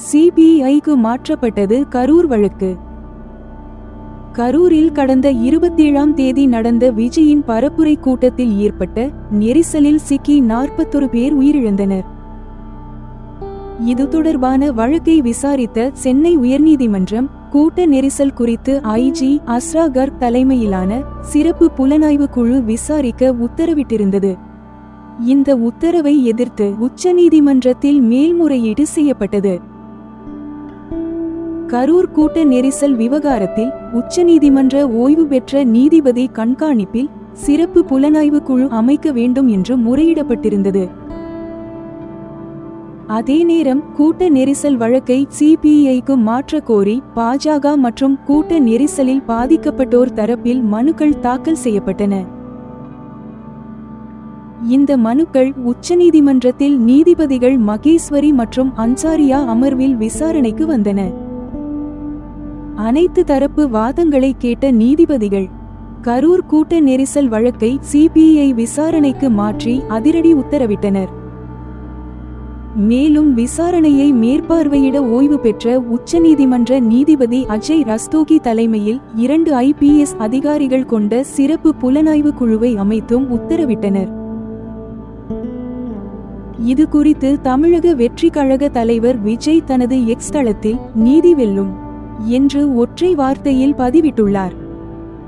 சிபிஐக்கு மாற்றப்பட்டது கரூர் வழக்கு. கரூரில் கடந்த இருபத்தேழாம் தேதி நடந்த விஜயின் பரப்புரை கூட்டத்தில் ஏற்பட்ட நெரிசலில் சிக்கி நாற்பத்தொரு பேர் உயிரிழந்தனர். இது தொடர்பான வழக்கை விசாரித்த சென்னை உயர்நீதிமன்றம் கூட்ட நெரிசல் குறித்து ஐஜி அஸ்ரா கர்க் தலைமையிலான சிறப்பு புலனாய்வு குழு விசாரிக்க உத்தரவிட்டிருந்தது. இந்த உத்தரவை எதிர்த்து உச்சநீதிமன்றத்தில் மேல்முறையீடு செய்யப்பட்டது. கரூர் கூட்ட நெரிசல் விவகாரத்தில் உச்சநீதிமன்ற ஓய்வு பெற்ற நீதிபதி கண்காணிப்பில் சிறப்பு புலனாய்வு குழு அமைக்க வேண்டும் என்று முறையிடப்பட்டிருந்தது. அதே நேரம் கூட்ட நெரிசல் வழக்கை சிபிஐக்கு மாற்ற கோரி பாஜக மற்றும் கூட்ட நெரிசலில் பாதிக்கப்பட்டோர் தரப்பில் மனுக்கள் தாக்கல் செய்யப்பட்டன. இந்த மனுக்கள் உச்சநீதிமன்றத்தில் நீதிபதிகள் மகேஸ்வரி மற்றும் அன்சாரியா அமர்வில் விசாரணைக்கு வந்தன. அனைத்து தரப்பு வாதங்களை கேட்ட நீதிபதிகள் கரூர் கூட்ட நெரிசல் வழக்கை சிபிஐ விசாரணைக்கு மாற்றி அதிரடி உத்தரவிட்டனர். மேலும் விசாரணையை மேற்பார்வையிட ஓய்வு பெற்ற உச்சநீதிமன்ற நீதிபதி அஜய் ரஸ்தோகி தலைமையில் இரண்டு ஐபிஎஸ் அதிகாரிகள் கொண்ட சிறப்பு புலனாய்வு குழுவை அமைத்தும் உத்தரவிட்டனர். இது குறித்து தமிழக வெற்றி கழக தலைவர் விஜய் தனது எக்ஸ் தளத்தில் நீதி வெல்லும். என்று ஒற்றை வார்த்தையில் பதிவிட்டுள்ளார்.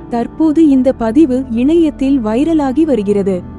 தற்போது இந்த பதிவு இணையத்தில் வைரலாகி வருகிறது.